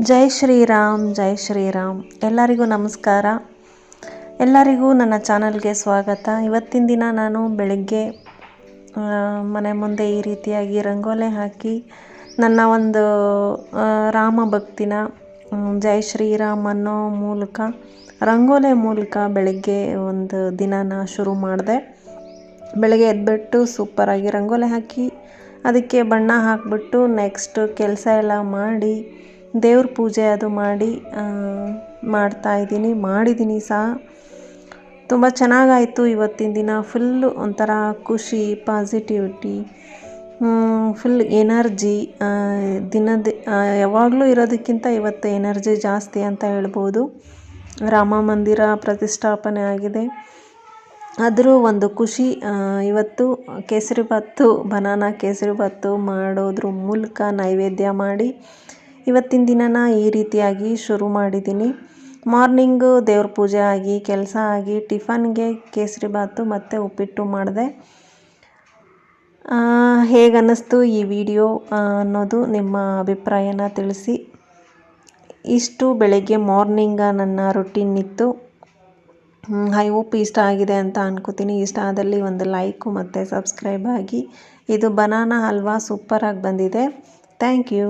ಜೈ ಶ್ರೀರಾಮ್ ಜೈ ಶ್ರೀರಾಮ್. ಎಲ್ಲರಿಗೂ ನಮಸ್ಕಾರ. ಎಲ್ಲರಿಗೂ ನನ್ನ ಚಾನಲ್ಗೆ ಸ್ವಾಗತ. ಇವತ್ತಿನ ದಿನ ನಾನು ಬೆಳಗ್ಗೆ ಮನೆ ಮುಂದೆ ಈ ರೀತಿಯಾಗಿ ರಂಗೋಲೆ ಹಾಕಿ ನನ್ನ ಒಂದು ರಾಮ ಭಕ್ತಿನ ಜೈ ಶ್ರೀರಾಮ್ ಅನ್ನೋ ಮೂಲಕ, ರಂಗೋಲೆ ಮೂಲಕ ಬೆಳಗ್ಗೆ ಒಂದು ದಿನನ ಶುರು ಮಾಡಿದೆ. ಬೆಳಗ್ಗೆ ಎದ್ಬಿಟ್ಟು ಸೂಪರಾಗಿ ರಂಗೋಲೆ ಹಾಕಿ, ಅದಕ್ಕೆ ಬಣ್ಣ ಹಾಕಿಬಿಟ್ಟು ನೆಕ್ಸ್ಟ್ ಕೆಲಸ ಎಲ್ಲ ಮಾಡಿ ದೇವ್ರ ಪೂಜೆ ಅದು ಮಾಡಿ ಮಾಡ್ತಾ ಇದ್ದೀನಿ. ಮಾಡಿದ್ದೀನಿ ಸಹ ತುಂಬ ಚೆನ್ನಾಗಾಯಿತು ಇವತ್ತಿನ ದಿನ. ಫುಲ್ಲು ಒಂಥರ ಖುಷಿ ಪಾಸಿಟಿವಿಟಿ ಫುಲ್ ಎನರ್ಜಿ ದಿನದ ಯಾವಾಗಲೂ ಇರೋದಕ್ಕಿಂತ ಇವತ್ತು ಎನರ್ಜಿ ಜಾಸ್ತಿ ಅಂತ ಹೇಳ್ಬೋದು. ರಾಮ ಮಂದಿರ ಪ್ರತಿಷ್ಠಾಪನೆ ಆಗಿದೆ. ಆದರೂ ಒಂದು ಖುಷಿ ಇವತ್ತು ಇವತ್ತು ಕೇಸರಿಬಾತು ಬನಾನಾ ಕೇಸರಿಬಾತು ಮಾಡೋದ್ರ ಮೂಲಕ ನೈವೇದ್ಯ ಮಾಡಿ ಇವತ್ತಿನ ದಿನನ ಈ ರೀತಿಯಾಗಿ ಶುರು ಮಾಡಿದ್ದೀನಿ. ಮಾರ್ನಿಂಗು ದೇವ್ರ ಪೂಜೆ ಆಗಿ, ಕೆಲಸ ಆಗಿ, ಟಿಫನ್ಗೆ ಕೇಸರಿಬಾತು ಮತ್ತು ಉಪ್ಪಿಟ್ಟು ಮಾಡಿದೆ. ಹೇಗೆ ಅನ್ನಿಸ್ತು ಈ ವಿಡಿಯೋ ಅನ್ನೋದು ನಿಮ್ಮ ಅಭಿಪ್ರಾಯನ ತಿಳಿಸಿ. ಇಷ್ಟು ಬೆಳಗ್ಗೆ ಮಾರ್ನಿಂಗ ನನ್ನ ರುಟೀನ್ ಇತ್ತು. ಐ ಹೋಪ್ ಇಷ್ಟ ಆಗಿದೆ ಅಂತ ಅನ್ಕೋತೀನಿ. ಇಷ್ಟ ಆದಲ್ಲಿ ಒಂದು ಲೈಕು ಮತ್ತು ಸಬ್ಸ್ಕ್ರೈಬ್ ಆಗಿ. ಇದು ಬನಾನಾ ಹಲ್ವಾ ಸೂಪರಾಗಿ ಬಂದಿದೆ. Thank you.